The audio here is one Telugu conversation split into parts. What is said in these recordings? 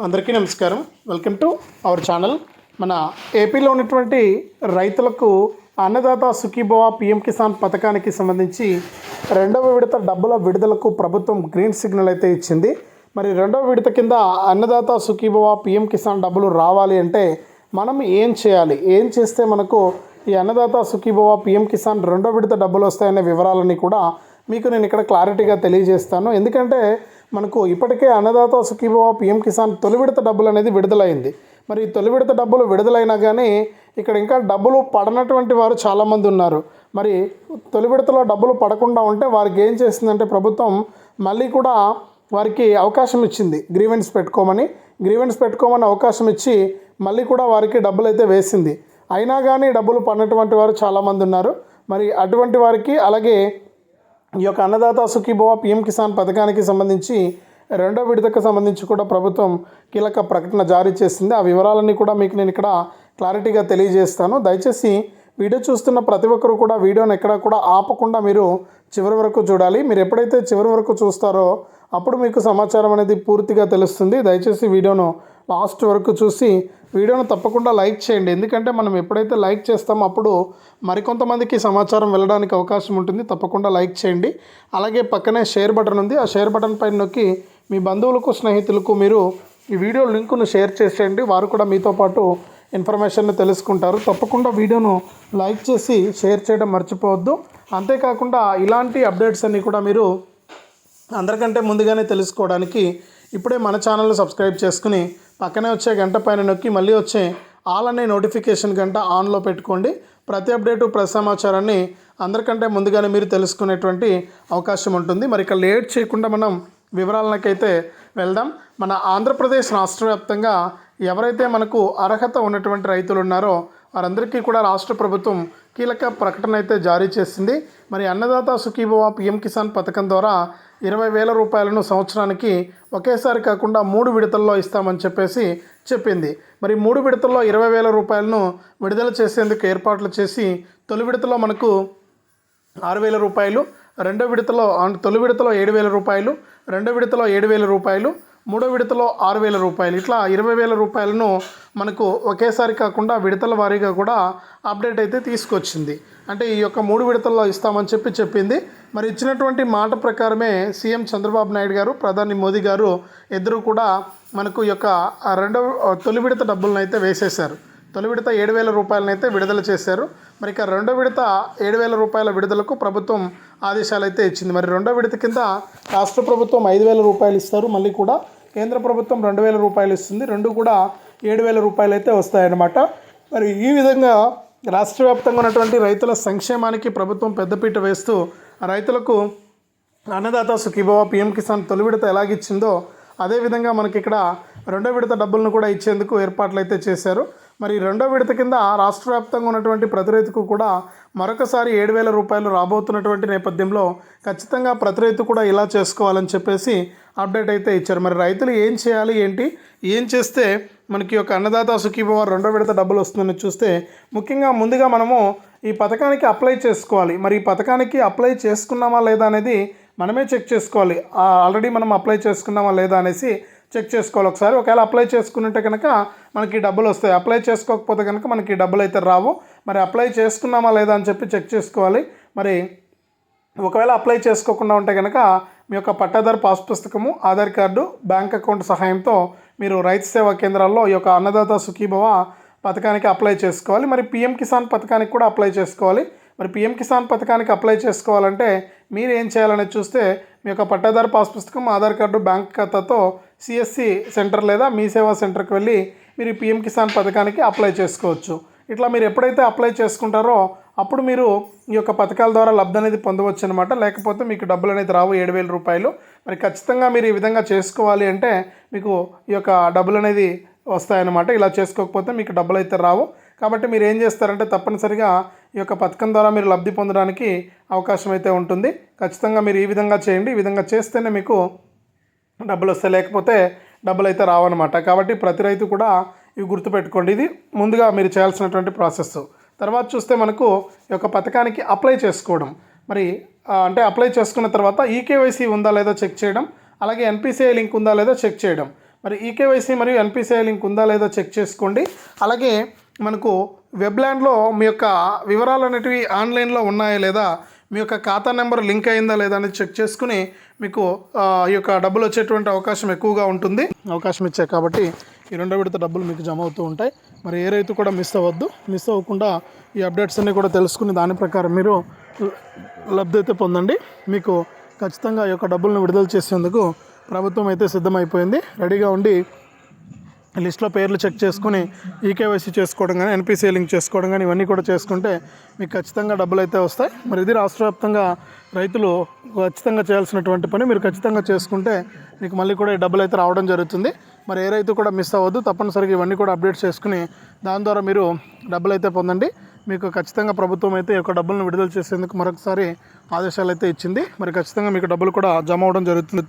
అందరికీ నమస్కారం. వెల్కమ్ టు అవర్ ఛానల్ మన ఏపీలో ఉన్నటువంటి రైతులకు అన్నదాత సుఖీభవ పిఎం కిసాన్ పథకానికి సంబంధించి రెండవ విడత డబ్బుల విడుదలకు ప్రభుత్వం గ్రీన్ సిగ్నల్ అయితే ఇచ్చింది. మరి రెండవ విడత కింద అన్నదాత సుఖీభవ పిఎం కిసాన్ డబ్బులు రావాలి అంటే మనం ఏం చేయాలి? ఏం చేస్తే మనకు ఈ అన్నదాత సుఖీభవ పిఎం కిసాన్ రెండో విడత డబ్బులు వస్తాయనే వివరాలన్నీ కూడా మీకు నేను ఇక్కడ క్లారిటీగా తెలియజేస్తాను. ఎందుకంటే మనకు ఇప్పటికే అన్నదాత సుఖీభవ పిఎం కిసాన్ తొలి విడత డబ్బులు అనేది విడుదలైంది. మరి తొలి విడత డబ్బులు విడుదలైనా కానీ ఇక్కడ ఇంకా డబ్బులు పడనటువంటి వారు చాలామంది ఉన్నారు. మరి తొలి విడతలో డబ్బులు పడకుండా ఉంటే వారికి ఏం చేసిందంటే ప్రభుత్వం మళ్ళీ కూడా వారికి అవకాశం ఇచ్చింది గ్రీవెన్స్ పెట్టుకోమని. గ్రీవెన్స్ పెట్టుకోమని అవకాశం ఇచ్చి మళ్ళీ కూడా వారికి డబ్బులు అయితే వేసింది. అయినా కానీ డబ్బులు పడినటువంటి వారు చాలామంది ఉన్నారు. మరి అటువంటి వారికి అలాగే ఈ యొక్క అన్నదాత సుఖీభవ పిఎం కిసాన్ పథకానికి సంబంధించి రెండో విడతకు సంబంధించి కూడా ప్రభుత్వం కీలక ప్రకటన జారీ చేసింది. ఆ వివరాలన్నీ కూడా మీకు నేను ఇక్కడ క్లారిటీగా తెలియజేస్తాను. దయచేసి వీడియో చూస్తున్న ప్రతి ఒక్కరు కూడా వీడియోని ఎక్కడ కూడా ఆపకుండా మీరు చివరి వరకు చూడాలి. మీరు ఎప్పుడైతే చివరి వరకు చూస్తారో అప్పుడు మీకు సమాచారం అనేది పూర్తిగా తెలుస్తుంది. దయచేసి వీడియోను లాస్ట్ వరకు చూసి వీడియోను తప్పకుండా లైక్ చేయండి. ఎందుకంటే మనం ఎప్పుడైతే లైక్ చేస్తామో అప్పుడు మరికొంతమందికి సమాచారం వెళ్ళడానికి అవకాశం ఉంటుంది. తప్పకుండా లైక్ చేయండి. అలాగే పక్కనే షేర్ బటన్ ఉంది. ఆ షేర్ బటన్ పైన నొక్కి మీ బంధువులకు స్నేహితులకు మీరు ఈ వీడియో లింకును షేర్ చేసేయండి. వారు కూడా మీతో పాటు ఇన్ఫర్మేషన్ తెలుసుకుంటారు. తప్పకుండా వీడియోను లైక్ చేసి షేర్ చేయడం మర్చిపోవద్దు. అంతేకాకుండా ఇలాంటి అప్డేట్స్ అన్నీ కూడా మీరు అందరికంటే ముందుగానే తెలుసుకోవడానికి ఇప్పుడే మన ఛానల్ సబ్స్క్రైబ్ చేసుకుని పక్కనే వచ్చే గంట పైన నొక్కి మళ్ళీ వచ్చే ఆల్ అనే నోటిఫికేషన్ గంట ఆన్లో పెట్టుకోండి. ప్రతి అప్డేటు ప్రతి సమాచారాన్ని అందరికంటే ముందుగానే మీరు తెలుసుకునేటువంటి అవకాశం ఉంటుంది. మరి ఇక లేట్ చేయకుండా మనం వివరాలకైతే వెళ్దాం. మన ఆంధ్రప్రదేశ్ రాష్ట్ర వ్యాప్తంగా ఎవరైతే మనకు అర్హత ఉన్నటువంటి రైతులు ఉన్నారో వారందరికీ కూడా రాష్ట్ర ప్రభుత్వం కీలక ప్రకటన అయితే జారీ చేసింది. మరి అన్నదాత సుఖీభవ పిఎం కిసాన్ పథకం ద్వారా ఇరవై వేల రూపాయలను సంవత్సరానికి ఒకేసారి కాకుండా మూడు విడతల్లో ఇస్తామని చెప్పేసి చెప్పింది. మరి మూడు విడతల్లో ఇరవై వేల రూపాయలను విడుదల చేసేందుకు ఏర్పాట్లు చేసి తొలి విడతలో మనకు ఆరు వేల రూపాయలు రెండో విడతలో తొలి విడతలో ఏడు వేల రూపాయలు రెండో విడతలో ఏడు వేల రూపాయలు మూడో విడతలో ఆరు వేల రూపాయలు. ఇట్లా ఇరవై వేల రూపాయలను మనకు ఒకేసారి కాకుండా విడతల వారీగా కూడా అప్డేట్ అయితే తీసుకొచ్చింది. అంటే ఈ యొక్క మూడు విడతల్లో ఇస్తామని చెప్పి చెప్పింది. మరి ఇచ్చినటువంటి మాట ప్రకారమే సీఎం చంద్రబాబు నాయుడు గారు ప్రధాని మోదీ గారు ఇద్దరు కూడా మనకు ఈ యొక్క రెండవ తొలి విడత డబ్బులను అయితే వేసేశారు. తొలి విడత ఏడు వేల రూపాయలను అయితే విడుదల చేశారు. మరి ఇక రెండో విడత ఏడు వేల రూపాయల విడుదలకు ప్రభుత్వం ఆదేశాలు అయితే ఇచ్చింది. మరి రెండో విడత కింద రాష్ట్ర ప్రభుత్వం ఐదు వేల రూపాయలు ఇస్తారు. మళ్ళీ కూడా కేంద్ర ప్రభుత్వం రెండు వేల రూపాయలు ఇస్తుంది. రెండు కూడా ఏడు వేల రూపాయలు అయితే వస్తాయన్నమాట. మరి ఈ విధంగా రాష్ట్ర వ్యాప్తంగా ఉన్నటువంటి రైతుల సంక్షేమానికి ప్రభుత్వం పెద్దపీట వేస్తూ రైతులకు అన్నదాత సుఖీభవ పిఎం కిసాన్ తొలి విడత ఎలాగిచ్చిందో అదేవిధంగా మనకి ఇక్కడ రెండో విడత డబ్బులను కూడా ఇచ్చేందుకు ఏర్పాట్లు అయితే చేశారు. మరి రెండో విడత కింద రాష్ట్ర వ్యాప్తంగా ఉన్నటువంటి ప్రతి రైతుకు కూడా మరొకసారి ఏడు వేల రూపాయలు రాబోతున్నటువంటి నేపథ్యంలో ఖచ్చితంగా ప్రతి రైతు కూడా ఇలా చేసుకోవాలని చెప్పేసి అప్డేట్ అయితే ఇచ్చారు. మరి రైతులు ఏం చేయాలి ఏంటి? ఏం చేస్తే మనకి యొక్క అన్నదాత సుఖీభవ రెండో విడత డబ్బులు వస్తుందని చూస్తే ముఖ్యంగా ముందుగా మనము ఈ పథకానికి అప్లై చేసుకోవాలి. మరి ఈ పథకానికి అప్లై చేసుకున్నామా లేదా అనేది మనమే చెక్ చేసుకోవాలి. ఆల్రెడీ మనం అప్లై చేసుకున్నామా లేదా అనేసి చెక్ చేసుకోవాలి ఒకసారి. ఒకవేళ అప్లై చేసుకున్నట్టే కనుక మనకి డబ్బులు వస్తాయి. అప్లై చేసుకోకపోతే కనుక మనకి డబ్బులు అయితే రావు. మరి అప్లై చేసుకున్నామా లేదా అని చెప్పి చెక్ చేసుకోవాలి. మరి ఒకవేళ అప్లై చేసుకోకుండా ఉంటే కనుక మీ యొక్క పట్టాదారు పాస్ పుస్తకము ఆధార్ కార్డు బ్యాంక్ అకౌంట్ సహాయంతో మీరు రైతు సేవా కేంద్రాల్లో ఈ యొక్క అన్నదాత సుఖీభవ పథకానికి అప్లై చేసుకోవాలి. మరి పిఎం కిసాన్ పథకానికి కూడా అప్లై చేసుకోవాలి. మరి పిఎం కిసాన్ పథకానికి అప్లై చేసుకోవాలంటే మీరు ఏం చేయాలనేది చూస్తే మీ యొక్క పట్టాదారు పాస్ పుస్తకం ఆధార్ కార్డు బ్యాంక్ ఖాతాతో సిఎస్సి సెంటర్ లేదా మీ సేవా సెంటర్కి వెళ్ళి మీరు ఈ పిఎం కిసాన్ పథకానికి అప్లై చేసుకోవచ్చు. ఇట్లా మీరు ఎప్పుడైతే అప్లై చేసుకుంటారో అప్పుడు మీరు ఈ యొక్క పథకాల ద్వారా లబ్ధి అనేది పొందవచ్చు అనమాట లేకపోతే మీకు డబ్బులు అనేది రావు ఏడు వేల రూపాయలు. మరి ఖచ్చితంగా మీరు ఈ విధంగా చేసుకోవాలి అంటే మీకు ఈ యొక్క డబ్బులు అనేది వస్తాయన్నమాట. ఇలా చేసుకోకపోతే మీకు డబ్బులు అయితే రావు. కాబట్టి మీరు ఏం చేస్తారంటే తప్పనిసరిగా ఈ యొక్క పథకం ద్వారా మీరు లబ్ధి పొందడానికి అవకాశం అయితే ఉంటుంది. ఖచ్చితంగా మీరు ఈ విధంగా చేయండి. ఈ విధంగా చేస్తేనే మీకు డబ్బులు వస్తే లేకపోతే డబ్బులు అయితే రావన్నమాట. కాబట్టి ప్రతి రైతు కూడా ఇవి గుర్తుపెట్టుకోండి. ఇది ముందుగా మీరు చేయాల్సినటువంటి ప్రాసెస్. తర్వాత చూస్తే మనకు ఈ యొక్క పథకానికి అప్లై చేసుకోవడం. మరి అంటే అప్లై చేసుకున్న తర్వాత ఈకేవైసీ ఉందా లేదా చెక్ చేయడం. అలాగే ఎన్పిసిఐ లింక్ ఉందా లేదా చెక్ చేయడం. మరి ఈకేవైసీ మరియు ఎన్పిసిఐ లింక్ ఉందా లేదా చెక్ చేసుకోండి. అలాగే మనకు వెబ్లాండ్లో మీ యొక్క వివరాలు అనేటివి ఆన్లైన్లో ఉన్నాయా లేదా మీ యొక్క ఖాతా నెంబర్ లింక్ అయిందా లేదా అనేది చెక్ చేసుకుని మీకు ఈ యొక్క డబ్బులు వచ్చేటువంటి అవకాశం ఎక్కువగా ఉంటుంది. అవకాశం ఇచ్చాయి కాబట్టి ఈ రెండో విడత డబ్బులు మీకు జమ అవుతూ ఉంటాయి. మరి ఏ రైతు కూడా మిస్ అవ్వద్దు. మిస్ అవ్వకుండా ఈ అప్డేట్స్ అన్నీ కూడా తెలుసుకుని దాని ప్రకారం మీరు లబ్ధి అయితే పొందండి. మీకు ఖచ్చితంగా ఈ యొక్క డబ్బులను విడుదల చేసేందుకు ప్రభుత్వం అయితే సిద్ధమైపోయింది. రెడీగా ఉండి లిస్ట్లో పేర్లు చెక్ చేసుకుని ఈకేవైసీ చేసుకోవడం కానీ ఎన్పిసి లింక్ చేసుకోవడం కానీ ఇవన్నీ కూడా చేసుకుంటే మీకు ఖచ్చితంగా డబ్బులు అయితే వస్తాయి. మరి ఇది రాష్ట్ర వ్యాప్తంగా రైతులు ఖచ్చితంగా చేయాల్సినటువంటి పని మీరు ఖచ్చితంగా చేసుకుంటే మీకు మళ్ళీ కూడా ఈ డబ్బులు అయితే రావడం జరుగుతుంది. మరి ఏ రైతు కూడా మిస్ అవ్వద్దు. తప్పనిసరిగా ఇవన్నీ కూడా అప్డేట్ చేసుకుని దాని ద్వారా మీరు డబ్బులు అయితే పొందండి. మీకు ఖచ్చితంగా ప్రభుత్వం అయితే ఈ యొక్క డబ్బులను విడుదల చేసేందుకు మరొకసారి ఆదేశాలు అయితే ఇచ్చింది. మరి ఖచ్చితంగా మీకు డబ్బులు కూడా జమ అవడం జరుగుతుంది.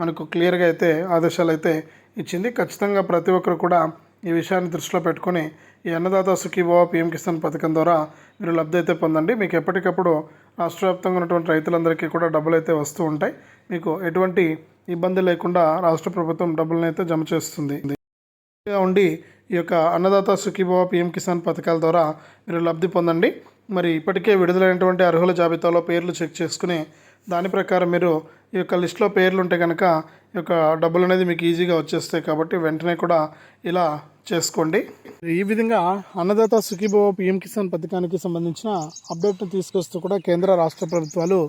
మనకు క్లియర్గా అయితే ఆదేశాలు అయితే ఇచ్చింది. ఖచ్చితంగా ప్రతి ఒక్కరు కూడా ఈ విషయాన్ని దృష్టిలో పెట్టుకొని ఈ అన్నదాత సుఖీభవ పిఎం కిసాన్ పథకం ద్వారా మీరు లబ్ధి అయితే పొందండి. మీకు ఎప్పటికప్పుడు రాష్ట్ర వ్యాప్తంగా ఉన్నటువంటి రైతులందరికీ కూడా డబ్బులు అయితే వస్తూ ఉంటాయి. మీకు ఎటువంటి ఇబ్బంది లేకుండా రాష్ట్ర ప్రభుత్వం డబ్బులను అయితే జమ చేస్తుంది. ఉండి ఈ యొక్క అన్నదాత సుఖీభవ పిఎం కిసాన్ పథకాల ద్వారా మీరు లబ్ధి పొందండి. మరి ఇప్పటికే విడుదలైనటువంటి అర్హుల జాబితాలో పేర్లు చెక్ చేసుకుని దాని ప్రకారం మీరు ఈ యొక్క లిస్ట్లో పేర్లు ఉంటే కనుక ఈ యొక్క డబ్బులు అనేది మీకు ఈజీగా వచ్చేస్తాయి కాబట్టి వెంటనే కూడా ఇలా చేసుకోండి. ఈ విధంగా అన్నదాత సుఖీభవ పిఎం కిసాన్ పథకానికి సంబంధించిన అప్డేట్ను తీసుకొస్తూ కూడా కేంద్ర రాష్ట్ర ప్రభుత్వాలు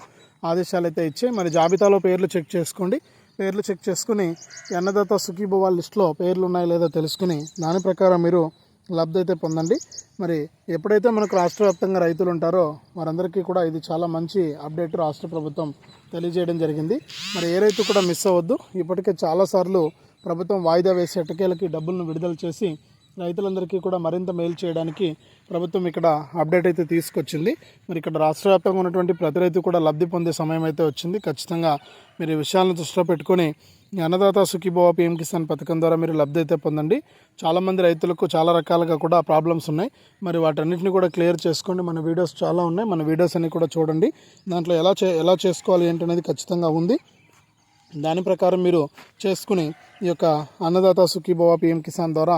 ఆదేశాలు అయితే ఇచ్చాయి. మరి జాబితాలో పేర్లు చెక్ చేసుకోండి. పేర్లు చెక్ చేసుకుని ఈ అన్నదాత సుఖీభవ లిస్ట్లో పేర్లు ఉన్నాయో లేదో తెలుసుకుని దాని ప్రకారం మీరు లబ్ధి అయితే పొందండి. మరి ఎప్పుడైతే మనకు రాష్ట్ర వ్యాప్తంగా రైతులు ఉంటారో వారందరికీ కూడా ఇది చాలా మంచి అప్డేట్ రాష్ట్ర ప్రభుత్వం తెలియజేయడం జరిగింది. మరి ఏ రైతు కూడా మిస్ అవ్వద్దు. ఇప్పటికే చాలాసార్లు ప్రభుత్వం వాయిదా వేసి ఎటకేలకి డబ్బులను విడుదల చేసి రైతులందరికీ కూడా మరింత మేలు చేయడానికి ప్రభుత్వం ఇక్కడ అప్డేట్ అయితే తీసుకొచ్చింది. మరి ఇక్కడ రాష్ట్ర వ్యాప్తంగా ఉన్నటువంటి ప్రతి రైతు కూడా లబ్ధి పొందే సమయం అయితే వచ్చింది. ఖచ్చితంగా మీరు ఈ విషయాలను దృష్టిలో పెట్టుకొని అన్నదాత సుఖీభవ పిఎం కిసాన్ పథకం ద్వారా మీరు లబ్ధి అయితే పొందండి. చాలామంది రైతులకు చాలా రకాలుగా కూడా ప్రాబ్లమ్స్ ఉన్నాయి. మరి వాటన్నిటిని కూడా క్లియర్ చేసుకోండి. మన వీడియోస్ చాలా ఉన్నాయి. మన వీడియోస్ అన్ని కూడా చూడండి. దాంట్లో ఎలా చే ఎలా చేసుకోవాలి ఏంటనేది ఖచ్చితంగా ఉంది. దాని ప్రకారం మీరు చేసుకుని ఈ యొక్క అన్నదాత సుఖీభవ పిఎం కిసాన్ ద్వారా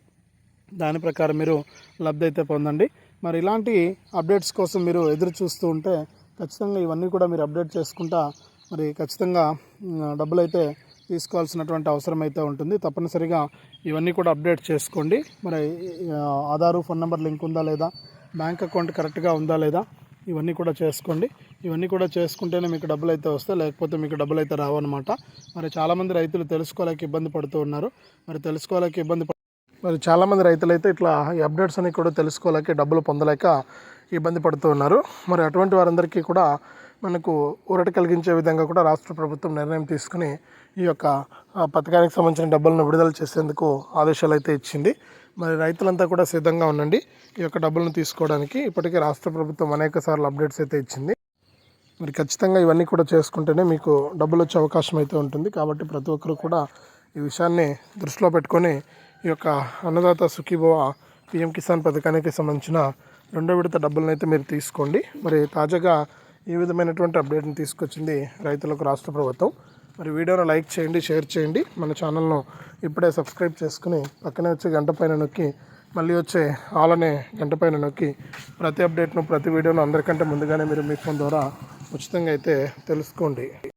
దాని ప్రకారం మీరు లబ్ధి అయితే పొందండి. మరి ఇలాంటి అప్డేట్స్ కోసం మీరు ఎదురు చూస్తూ ఉంటే ఖచ్చితంగా ఇవన్నీ కూడా మీరు అప్డేట్ చేసుకుంటా మరి ఖచ్చితంగా డబ్బులు అయితే తీసుకోవాల్సినటువంటి అవసరం అయితే ఉంటుంది. తప్పనిసరిగా ఇవన్నీ కూడా అప్డేట్ చేసుకోండి. మరి ఆధారు ఫోన్ నెంబర్ లింక్ ఉందా లేదా బ్యాంక్ అకౌంట్ కరెక్ట్గా ఉందా లేదా ఇవన్నీ కూడా చేసుకోండి. ఇవన్నీ కూడా చేసుకుంటేనే మీకు డబ్బులు అయితే వస్తాయి లేకపోతే మీకు డబ్బులు అయితే రావన్నమాట. మరి చాలామంది రైతులు తెలుసుకోలేక ఇబ్బంది పడుతూ ఉన్నారు. మరి తెలుసుకోలేక ఇబ్బంది మరి చాలామంది రైతులు అయితే ఇట్లా ఈ అప్డేట్స్ అన్ని కూడా తెలుసుకోలేక డబ్బులు పొందలేక ఇబ్బంది పడుతూ ఉన్నారు. మరి అటువంటి వారందరికీ కూడా మనకు ఊరట కలిగించే విధంగా కూడా రాష్ట్ర ప్రభుత్వం నిర్ణయం తీసుకుని ఈ యొక్క పథకానికి సంబంధించిన డబ్బులను విడుదల చేసేందుకు ఆదేశాలు అయితే ఇచ్చింది. మరి రైతులంతా కూడా సిద్ధంగా ఉండండి. ఈ యొక్క డబ్బులను తీసుకోవడానికి ఇప్పటికే రాష్ట్ర ప్రభుత్వం అనేక సార్లు అప్డేట్స్ అయితే ఇచ్చింది. మరి ఖచ్చితంగా ఇవన్నీ కూడా చేసుకుంటేనే మీకు డబ్బులు వచ్చే అవకాశం అయితే ఉంటుంది. కాబట్టి ప్రతి ఒక్కరు కూడా ఈ విషయాన్ని దృష్టిలో పెట్టుకొని ఈ యొక్క అన్నదాత సుఖీభవ పిఎం కిసాన్ పథకానికి సంబంధించిన రెండో విడత డబ్బులను అయితే మీరు తీసుకోండి. మరి తాజాగా ఈ విధమైనటువంటి అప్డేట్ని తీసుకొచ్చింది రైతులకు రాష్ట్ర ప్రభుత్వం? మరి వీడియోను లైక్ చేయండి షేర్ చేయండి. మన ఛానల్ను ఇప్పుడే సబ్స్క్రైబ్ చేసుకుని పక్కనే వచ్చే గంట పైన నొక్కి మళ్ళీ వచ్చే ఆల్ అనే గంట పైన నొక్కి ప్రతి అప్డేట్ను ప్రతి వీడియోను అందరికంటే ముందుగానే మీరు మీ ఫోన్ ద్వారా ఉచితంగా అయితే తెలుసుకోండి.